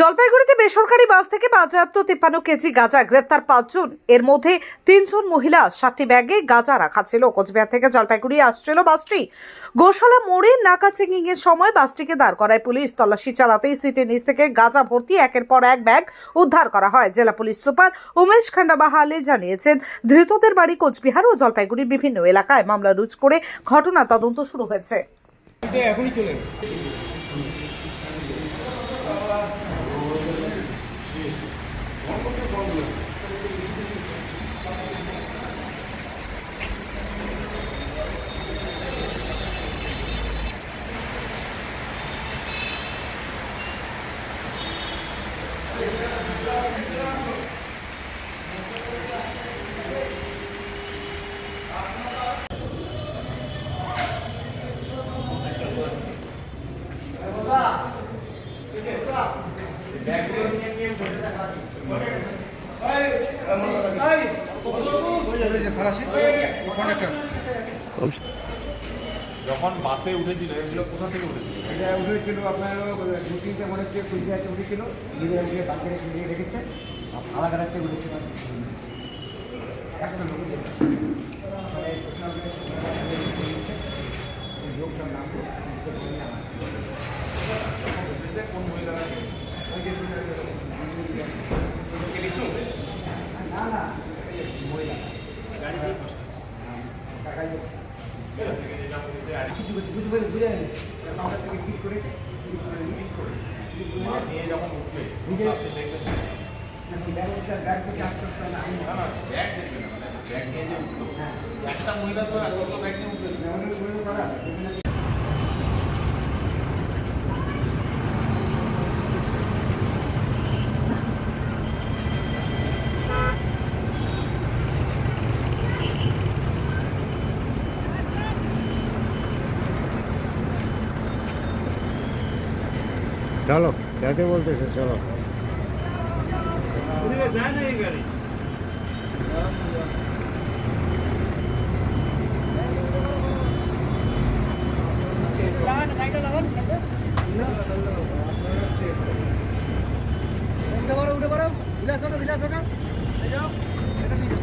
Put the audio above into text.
জলপাইগুড়িতে বেসরকারি বাস থেকে বাজেয়াপ্ত তিপ্পান্ন কেজি গাঁজা গ্রেফতার পাঁচজন। এর মধ্যে তিনজন মহিলা, সাতটি ব্যাগে গাঁজা রাখা ছিল। কোচবিহার থেকে জলপাইগুড়ি আসছিল বাসটি। গোশালা মোড়ে নাকা চেকিং এর সময় বাসটিকে দাঁড় করায় পুলিশ। তল্লাশি চালাতেই সিটের নিচ থেকে গাঁজা ভর্তি একের পর এক ব্যাগ উদ্ধার করা হয়। জেলা পুলিশ সুপার উমেশ খান্ডাবাহালে জানিয়েছেন, ধৃতদের বাড়ি কোচবিহার ও জলপাইগুড়ির বিভিন্ন এলাকায় মামলা রুজ করে ঘটনা তদন্ত শুরু হয়েছে। যখন বাসে উঠেছিল এগুলো কোথা থেকে উঠেছিল এটা উঠেছিল আপনার দু তিনটে মনে হচ্ছে কুচবিহারতে উঠেছিল নিজে নিজে বাকিরে কিনে রেখেছে আলাদা রাখতে উঠেছিল একটা লোক লোকটার নাম না না মহিলা টাকাই বুঝতে পেরে বুঝে গেছে আমরা থেকে ঠিক করে ঠিক করে ঠিক করে নিয়ে যখন উঠবে নিজে আপনি দেখবেন ব্যাগ ব্যাগ থেকে আসতে আসতে না হ্যাঁ। একটা মহিলা তো এত বড় ব্যাগ নিয়ে উঠবে। চলো যাতে বলতেছে চলো। উঠে পারো উঠে পারো বিলাস ওটা বিলাস ওটা যাও এটা নিয়ে যাও